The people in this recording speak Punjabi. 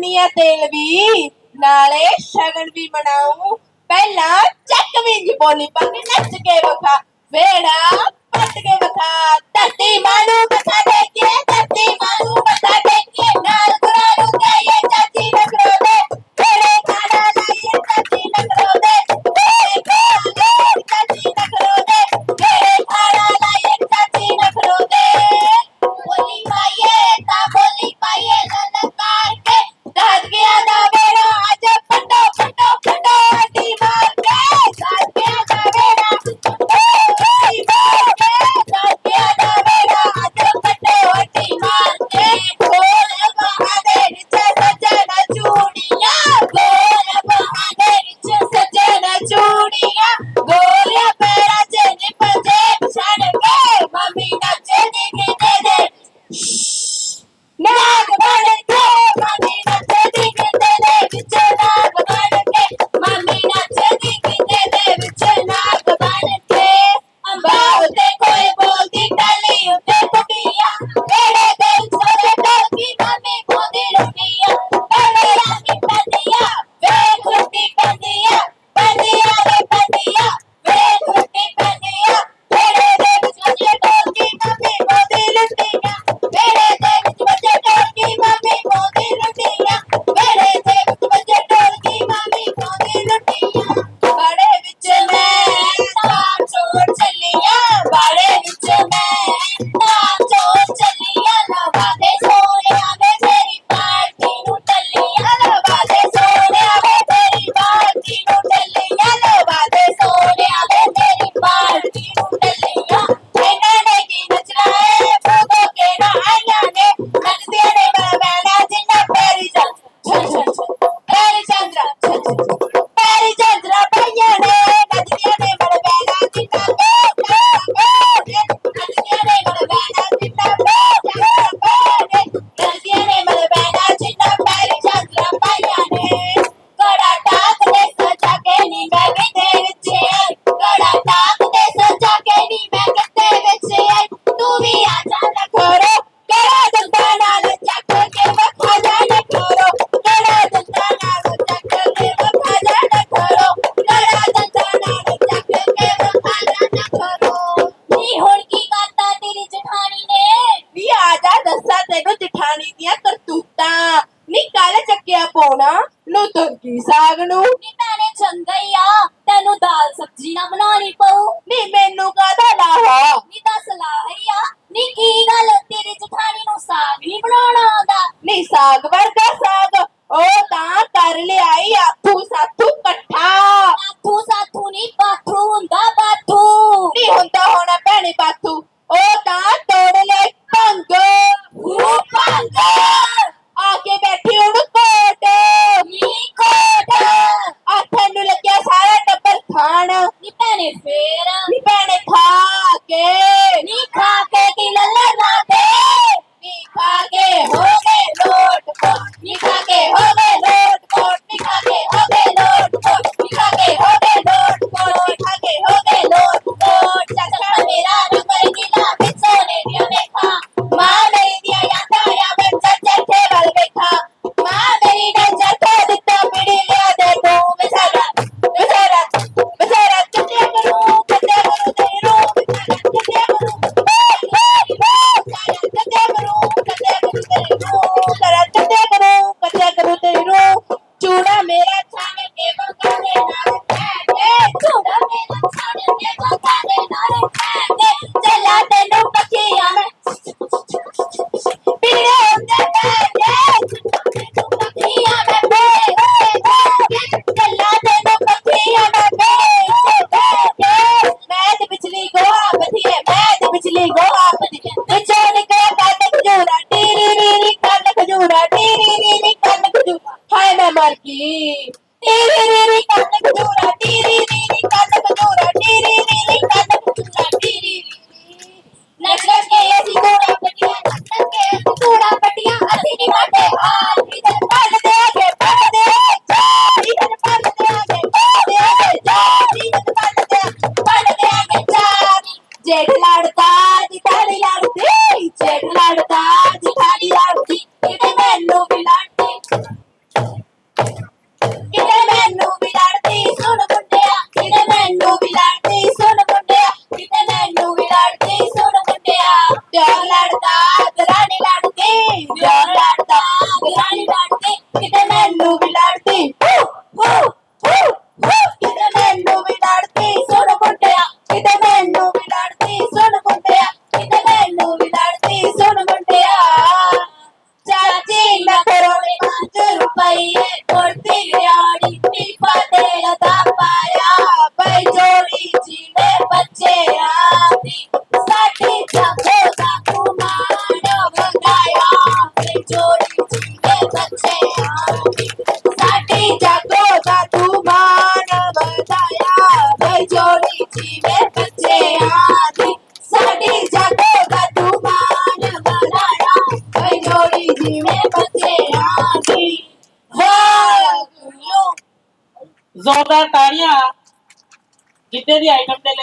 ਬੰਨੀਆਂ ਤੇਲ ਵੀ ਨਾਲੇ ਸ਼ਗਨ ਵੀ ਮਨਾਉ ਪਹਿਲਾਂ ਚੱਕ ਵਿੱਚ ਬੋਲੀ ਪਾ ਕੇ ਨੱਚ ਕੇ ਵਖਾ ਵੇੜਾ ਪੱਟ ਕੇ ਵਖਾ ਧਰਤੀ ਮਾਂ ਨੂੰ ਬਤਾ ਦੇ ਕੇ ਧਰਤੀ ਮਾਂ ਨੂੰ ਬਤਾ ਦੇ ਕੇ ਨਾਲ ਮੈਨੂੰ ਦਾਲ ਸਬਜ਼ੀ ਨਾ ਬਣਾਣੀ ਪਊ। ਨਹੀਂ ਮੈਨੂੰ ਕਾਹਦਾ ਲਾਹਾ ਨਹੀਂ ਦੱਸ ਲਾਹਿਆ ਨਹੀਂ ਕੀ ਗੱਲ? ਤੇਰੀ ਜਠਾਣੀ ਨੂੰ ਸਾਗ ਨਹੀਂ ਬਣਾਉਣਾ ਆਉਂਦਾ। ਨਹੀਂ ਸਾਗ ਵਰਗਾ ਸਾਗ। ਉਹ ਤਾਂ ਕਰ ਲਿਆਈ ਆਥੂ ਸਾਥੂ ਇਕੱਠਾ aqui. ਲੜਦਾ ਦਰਾਣੀ ਲੜਦੀ ਦਿਓ ਲੜਦਾ ਦਰਾਣੀ ਲੜਦੀ ਕਿਤੇ ਮੈਨੂੰ ਵੀ ਲੜਦੀ ਹੂ ਹੂ ਹੂ ਕਿਤੇ ਮੈਨੂੰ ਵੀ ਲੜਦੀ साड़ियाँ जितने भी आइटम ले